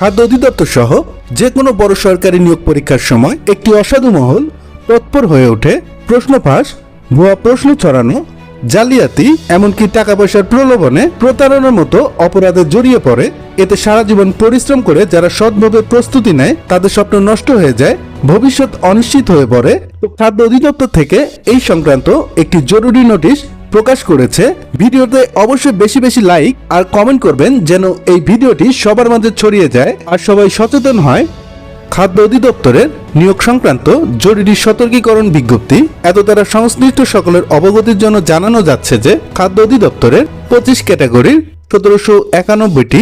খাদ্য অধিদপ্তর সহ যে কোনো বড় সরকারি নিয়োগ পরীক্ষার সময় একটি অসাধু মহল তৎপর হয়ে ওঠে প্রশ্ন ফাঁস, ভুয়া প্রশ্ন ছড়ানো, জালিয়াতি, এমনকি টাকা পয়সার প্রলোভনে প্রতারণার মতো অপরাধে জড়িয়ে পড়ে। এতে সারা জীবন পরিশ্রম করে যারা সৎভাবে প্রস্তুতি নেয়, তাদের স্বপ্ন নষ্ট হয়ে যায়, ভবিষ্যৎ অনিশ্চিত হয়ে পড়ে। খাদ্য অধিদপ্তর থেকে এই সংক্রান্ত একটি জরুরি নোটিশ প্রকাশ করেছে। ভিডিওতে অবশ্যই বেশি বেশি লাইক আর কমেন্ট করবেন যেন এই ভিডিওটি সবার মাঝে ছড়িয়ে যায় আর সবাই সচেতন হয়। খাদ্য অধিদপ্তরের নিয়োগ সংক্রান্ত জরুরি সতর্কীকরণ বিজ্ঞপ্তি। এত তারা সংশ্লিষ্ট সকলের অবগতির জন্য জানানো যাচ্ছে যে, খাদ্য অধিদপ্তরের পঁচিশ ক্যাটাগরির সতেরোশো একানব্বইটি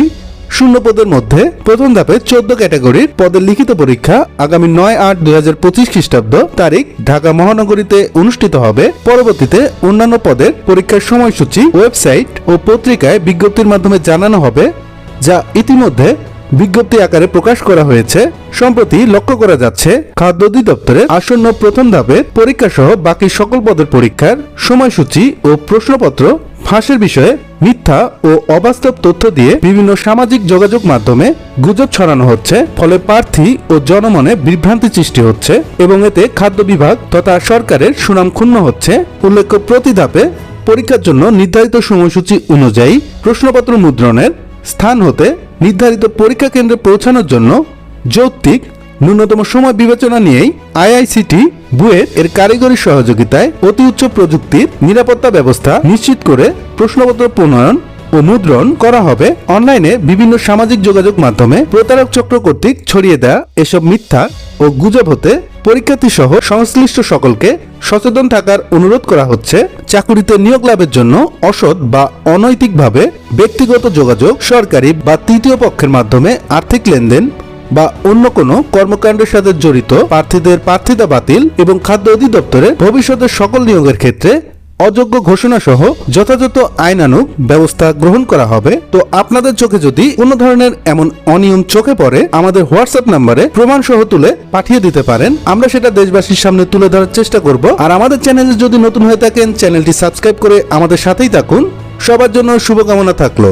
শূন্য পদের মধ্যে প্রথম ধাপে চোদ্দ ক্যাটাগরির পদের লিখিত পরীক্ষা আগামী নয় আট দুই হাজার পঁচিশ খ্রিস্টাব্দ তারিখ ঢাকা মহানগরীতে অনুষ্ঠিত হবে। পরবর্তীতে অন্যান্য পদের পরীক্ষার সময়সূচি, ওয়েবসাইট ও পত্রিকায় বিজ্ঞপ্তির মাধ্যমে জানানো হবে, যা ইতিমধ্যে বিজ্ঞপ্তি আকারে প্রকাশ করা হয়েছে। সম্প্রতি লক্ষ্য করা যাচ্ছে, খাদ্য অধিদপ্তরের আসন্ন প্রথম ধাপে পরীক্ষা সহ বাকি সকল পদের পরীক্ষার সময়সূচি ও প্রশ্নপত্র ফাঁসের বিষয়ে মিথ্যা ও অবাস্তব তথ্য দিয়ে বিভিন্ন সামাজিক যোগাযোগ মাধ্যমে গুজব ছড়ানো হচ্ছে। ফলে প্রার্থী ও জনমনে বিভ্রান্তি সৃষ্টি হচ্ছে এবং এতে খাদ্য বিভাগ তথা সরকারের সুনাম ক্ষুণ্ণ হচ্ছে। উল্লেখ্য, প্রতি ধাপে পরীক্ষার জন্য নির্ধারিত সময়সূচি অনুযায়ী প্রশ্নপত্র মুদ্রণের স্থান হতে নির্ধারিত পরীক্ষা কেন্দ্রে পৌঁছানোর জন্য যৌক্তিক ন্যূনতম সময় বিবেচনা নিয়েই আইআইসিটি বুয়েট এর কারিগরি সহযোগিতায় অতি উচ্চ প্রযুক্তির নিরাপত্তা ব্যবস্থা নিশ্চিত করে প্রশ্নপত্র প্রণয়ন ও মুদ্রণ করা হবে। অনলাইনে বিভিন্ন সামাজিক যোগাযোগ মাধ্যমে প্রতারক চক্র কর্তৃক ছড়িয়ে দেয়া এসব মিথ্যা ও গুজব হতে পরীক্ষার্থী সহ সংশ্লিষ্ট সকলকে সচেতন থাকার অনুরোধ করা হচ্ছে। চাকুরিতে নিয়োগ লাভের জন্য অসৎ বা অনৈতিকভাবে ব্যক্তিগত যোগাযোগ সরকারি বা তৃতীয় পক্ষের মাধ্যমে আর্থিক লেনদেন বা অন্য কোনো কর্মকাণ্ডের সাথে জড়িত, প্রার্থীদের প্রার্থিতা বাতিল এবং খাদ্য অধিদপ্তরে ভবিষ্যতের সকল নিয়োগের ক্ষেত্রে অযোগ্য ঘোষণা সহ যথাযথ আইনানুগ ব্যবস্থা গ্রহণ করা হবে। তো আপনাদের চোখে যদি কোনো ধরনের এমন অনিয়ম চোখে পড়ে, আমাদের হোয়াটসঅ্যাপ নাম্বারে প্রমাণ সহ তুলে পাঠিয়ে দিতে পারেন। আমরা সেটা দেশবাসীর সামনে তুলে ধরার চেষ্টা করব। আর আমাদের চ্যানেলে যদি নতুন হয়ে থাকেন, চ্যানেলটি সাবস্ক্রাইব করে আমাদের সাথেই থাকুন। সবার জন্য শুভকামনা থাকল।